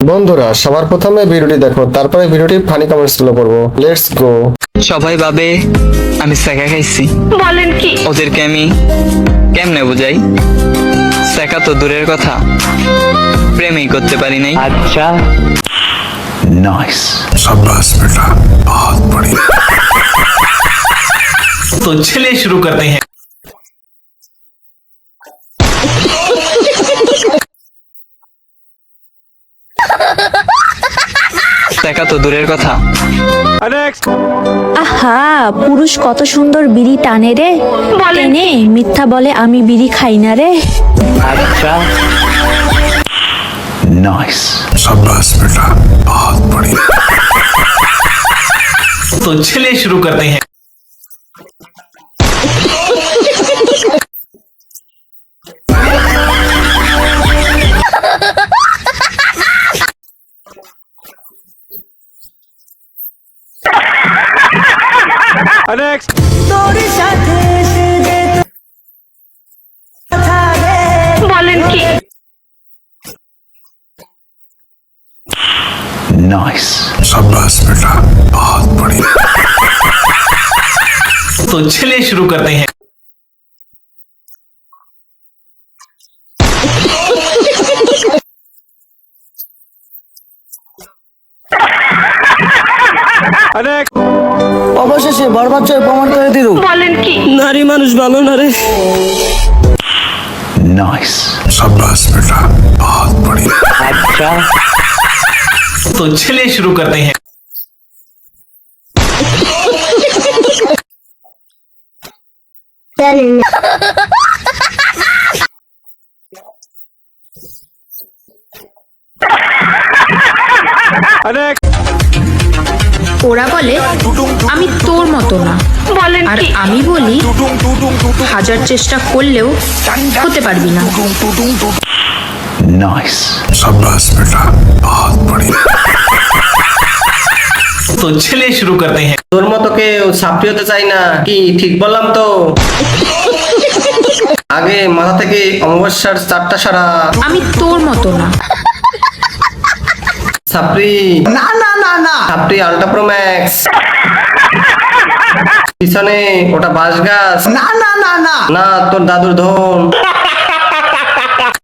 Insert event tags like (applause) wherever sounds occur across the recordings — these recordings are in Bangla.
বন্ধুরা সবার প্রথমে ভিডিওটি দেখো তারপরে ভিডিওটি ফানি কমেন্টসগুলো করব লেটস গো সবাই ভাবে আমি সেকা খাইছি। বলেন কি? ওদেরকে আমি কেমনে বুঝাই? সেকা তো দূরের কথা। প্রেমই করতে পারি নাই। আচ্ছা। নাইস সাবাস বেটা বহুত বড়ি তো চলে শুরু করতে हैं দেখা তো দূরের কথা। আহা পুরুষ কত সুন্দর বিড়ি টানে রে। টেনে মিথ্যা বলে আমি বিড়ি খাই না রে। আচ্ছা নাইস সাবাস বেটা। বহুত বড়ি তো চলে শুরু করতে हैं। বলেন কি नाइस शाबाश बेटा बहुत बढ़िया तो चलिए शुरू करते हैं অবশেষে বরবাচ্চয় প্রমাণ করে দিল বলেন কি নারী মানুষ ভালো না রে नाइस शाबाश बेटा बहुत बढ़िया अच्छा तो चलिए शुरू करते हैं ওরা বলে আমি তোর মতো না বলেন আর কি আমি বলি হাজার চেষ্টা করলেও হতে পারবি না नाइस शाबाश बेटा बहुत बढ़िया तो चलिए शुरू करते हैं তোর মতো কেউ ছাত্রী হতে চাই না কি ঠিক বললাম তো আগে মাথা থেকে অমাবস্যার চারটা সারা আমি তোর মতো না ছাত্রী না না না না। ছাত্রী আলট্রা প্রো ম্যাক্স। (laughs) পিছনে ওটা বাঁশ গাছ। না না না না। না তোর দাদুর ধন।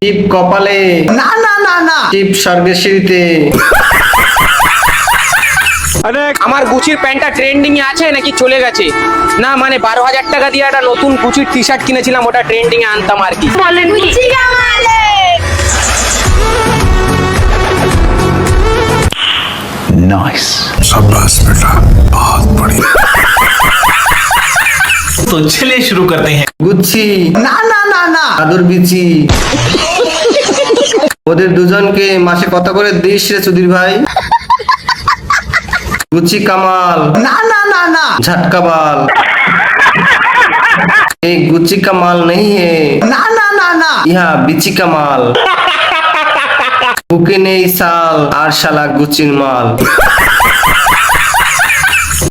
টিপ কপালে। না না না না। টিপ স্বর্গের সিঁড়িতে। আমার গুচির প্যান্টটা ট্রেন্ডিং এ আছে নাকি চলে গেছে? না মানে বারো হাজার টাকা দিয়ে একটা নতুন গুচির টি শার্ট কিনেছিলাম ওটা ট্রেন্ডিং এ আনতাম আর কি। বলেন नाइस शाबाश बेटा बहुत बढ़िया तो चलिए शुरू करते हैं গুচ্ছি না না না না দাদুর বিচি ওদের দুজনকে মাসে কত করে দিস রে সুধীর ভাই গুচি কামাল না না না না झटका बाल ये गुच्ची का माल नहीं है না না না না यहाँ बिची का माल বুকে নেই সাল আর শালা গুচির মাল।